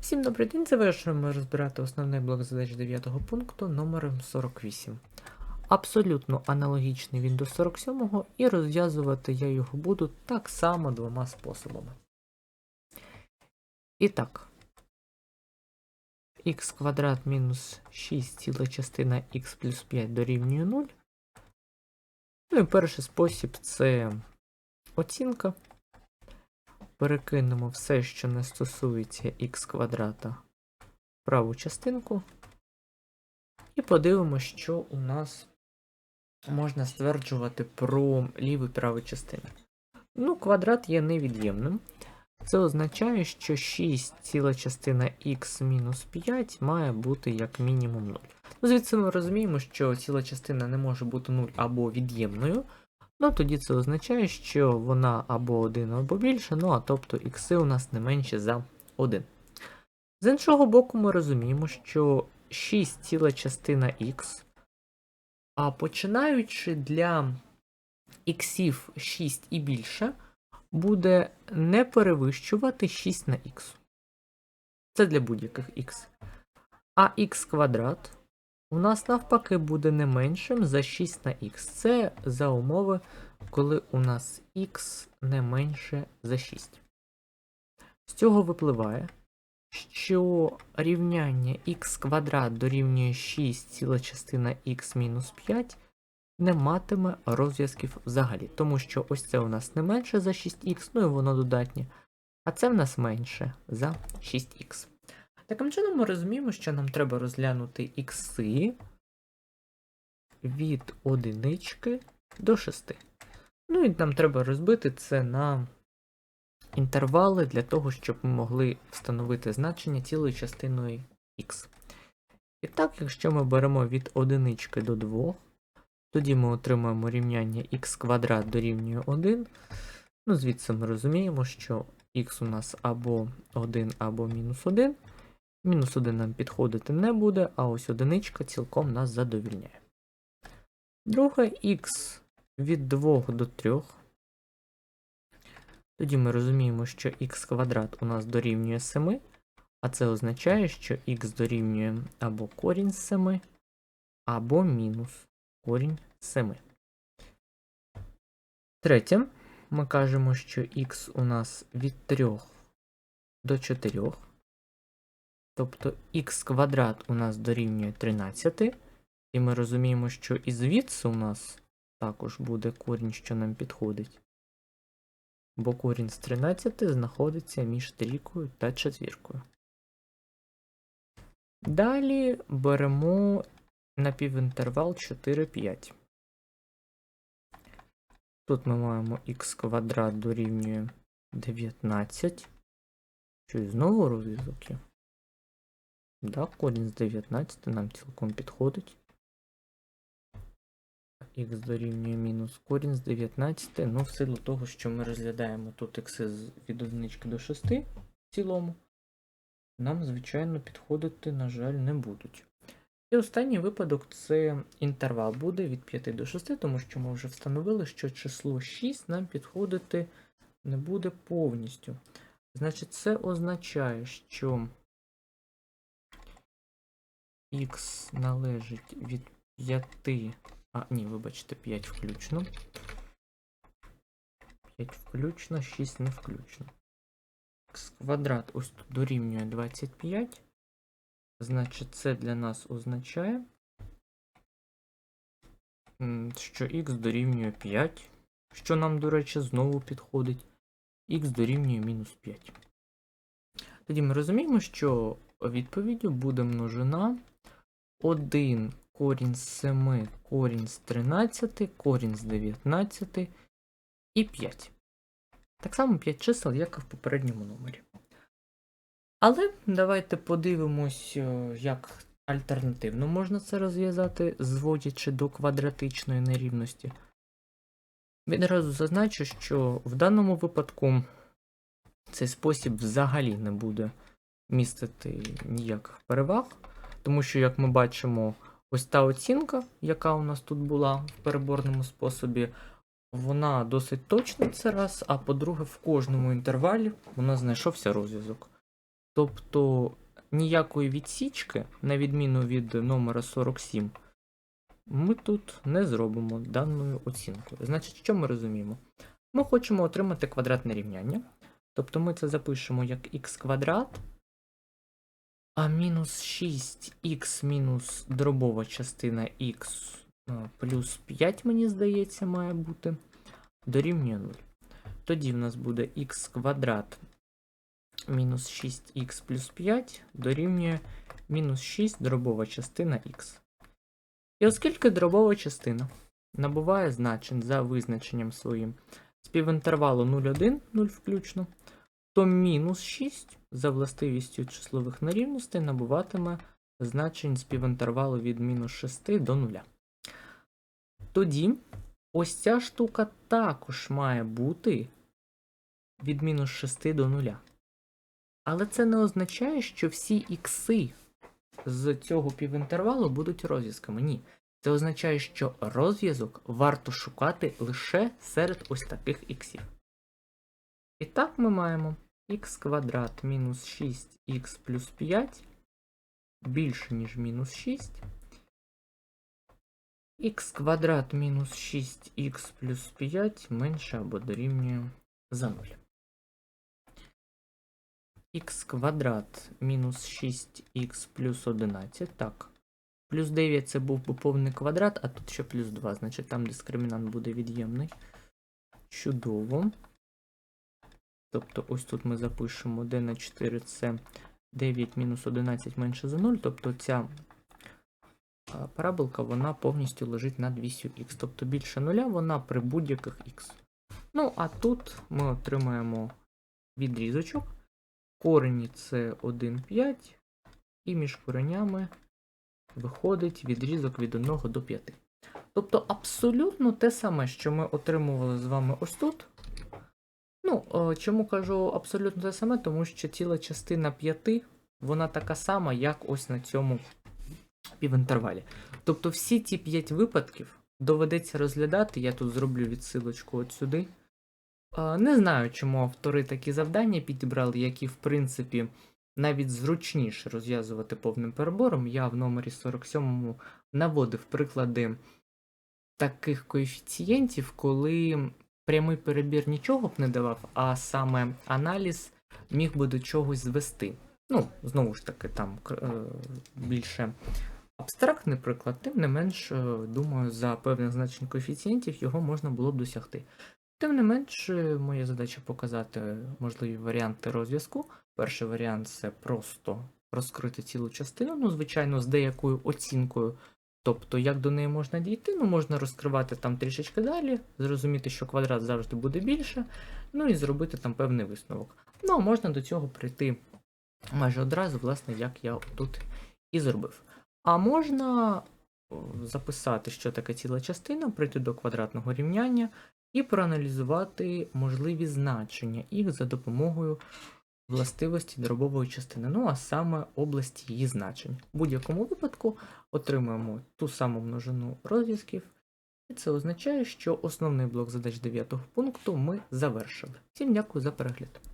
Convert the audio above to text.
Всім добрий день, завершуємо розбирати основний блок задач 9 пункту номером 48. Абсолютно аналогічний він до 47 і розв'язувати я його буду так само двома способами. І так. х квадрат мінус 6 ціла частина х плюс 5 дорівнює 0. Ну і перший спосіб це оцінка. Перекинемо все, що не стосується х квадрата в праву частинку. І подивимося, що у нас можна стверджувати про ліву і праву частину. Ну, квадрат є невід'ємним. Це означає, що 6 ціла частина х мінус 5 має бути як мінімум 0. Ну, звідси ми розуміємо, що ціла частина не може бути 0 або від'ємною. Ну, тоді це означає, що вона або 1, або більше, ну а тобто ікси у нас не менше за 1. З іншого боку, ми розуміємо, що 6 ціла частина х, а починаючи для іксів 6 і більше, буде не перевищувати 6 на х. Це для будь-яких х. А х квадрат у нас навпаки буде не меншим за 6 на х. Це за умови, коли у нас х не менше за 6. З цього випливає, що рівняння х квадрат дорівнює 6 ціла частина х мінус 5 не матиме розв'язків взагалі. Тому що ось це у нас не менше за 6х, ну і воно додатнє. А це в нас менше за 6х. Таким чином ми розуміємо, що нам треба розглянути ікси від одинички до 6. Ну і нам треба розбити це на інтервали для того, щоб ми могли встановити значення цілою частиною х. І так, якщо ми беремо від одинички до 2, тоді ми отримаємо рівняння х квадрат дорівнює 1. Ну, звідси ми розуміємо, що х у нас або 1, або мінус 1. Мінус 1 нам підходити не буде, а ось одиничка цілком нас задовільняє. Друге х від 2 до 3. Тоді ми розуміємо, що х квадрат у нас дорівнює 7, а це означає, що х дорівнює або корінь з 7, або мінус корінь з 7. Третє, ми кажемо, що х у нас від 3 до 4. Тобто х квадрат у нас дорівнює 13, і ми розуміємо, що і звідси у нас також буде корінь, що нам підходить. Бо корінь з 13 знаходиться між трійкою та четвіркою. Далі беремо напівінтервал 4, 5. Тут ми маємо х квадрат дорівнює 19. Що і знову розв'язок є. Да, корінь з 19 нам цілком підходить. Х дорівнює мінус корінь з 19, ну в силу того, що ми розглядаємо тут х від 1 до 6 в цілому, нам, звичайно, підходити, на жаль, не будуть. І останній випадок це інтервал буде від 5 до 6, тому що ми вже встановили, що число 6 нам підходити не буде повністю. Значить, це означає, що х належить від 5. А, ні, вибачте, 5 включно. 5 включно, 6 не включно. Х квадрат ось тут дорівнює 25. Значить, це для нас означає, що х дорівнює 5. Що нам, до речі, знову підходить. Х дорівнює мінус 5. Тоді ми розуміємо, що відповіддю буде множина 1 корінь з 7, корінь з 13, корінь з 19 і 5. Так само 5 чисел, як і в попередньому номері. Але давайте подивимось, е, як альтернативно можна це розв'язати, зводячи до квадратичної нерівності. Відразу зазначу, що в даному випадку цей спосіб взагалі не буде містити ніяких переваг. Тому що, як ми бачимо, ось та оцінка, яка у нас тут була в переборному способі, вона досить точна це раз, а по-друге, в кожному інтервалі у нас знайшовся розв'язок. Тобто ніякої відсічки, на відміну від номера 47, ми тут не зробимо даною оцінкою. Значить, що ми розуміємо? Ми хочемо отримати квадратне рівняння. Тобто ми це запишемо як х квадрат, а мінус 6х мінус дробова частина х е, плюс 5, мені здається, має бути, дорівнює 0. Тоді в нас буде х квадрат мінус 6х плюс 5 дорівнює мінус 6 дробова частина х. І оскільки дробова частина набуває значень за визначенням своїм співінтервалу 0,1, 0 включно, то мінус 6 за властивістю числових нерівностей набуватиме значень співінтервалу від мінус 6 до 0. Тоді ось ця штука також має бути від мінус 6 до 0. Але це не означає, що всі ікси з цього півінтервалу будуть розв'язками. Ні. Це означає, що розв'язок варто шукати лише серед ось таких іксів. І так ми маємо х квадрат мінус 6х плюс 5 більше, ніж мінус 6. х квадрат мінус 6х плюс 5 менше або дорівнює за 0. х квадрат мінус 6х плюс 11. Так. Плюс 9 це був би повний квадрат, а тут ще плюс 2, значить там дискримінант буде від'ємний. Чудово. Тобто ось тут ми запишемо d на 4 це 9 мінус 11 менше за 0. Тобто ця параболка вона повністю лежить над вісю х. Тобто більше нуля вона при будь-яких х. Ну, а тут ми отримаємо відрізочок. Корені це 1, 5, і між коренями виходить відрізок від 1 до 5. Тобто абсолютно те саме, що ми отримували з вами ось тут. Ну, е, чому кажу абсолютно те саме, тому що ціла частина 5, вона така сама, як ось на цьому півінтервалі. Тобто всі ці 5 випадків доведеться розглядати, я тут зроблю відсилочку от сюди. Е, Не знаю, чому автори такі завдання підібрали, які, в принципі, навіть зручніше розв'язувати повним перебором. Я в номері 47 наводив приклади таких коефіцієнтів, коли прямий перебір нічого б не давав, а саме аналіз міг би до чогось звести. Ну, знову ж таки, там е, більше абстрактний приклад, тим не менш, е, думаю, за певних значень коефіцієнтів його можна було б досягти. Тим не менш, е, моя задача показати можливі варіанти розв'язку. Перший варіант це просто розкрити цілу частину, ну, звичайно, з деякою оцінкою. Тобто, як до неї можна дійти, ну, можна розкривати там трішечки далі, зрозуміти, що квадрат завжди буде більше, ну і зробити там певний висновок. Ну, а можна до цього прийти майже одразу, власне, як я тут і зробив. А можна записати, що таке ціла частина, прийти до квадратного рівняння і проаналізувати можливі значення їх за допомогою властивості дробової частини, ну а саме області її значень. В будь-якому випадку отримуємо ту саму множину розв'язків, і це означає, що основний блок задач 9 пункту ми завершили. Всім дякую за перегляд.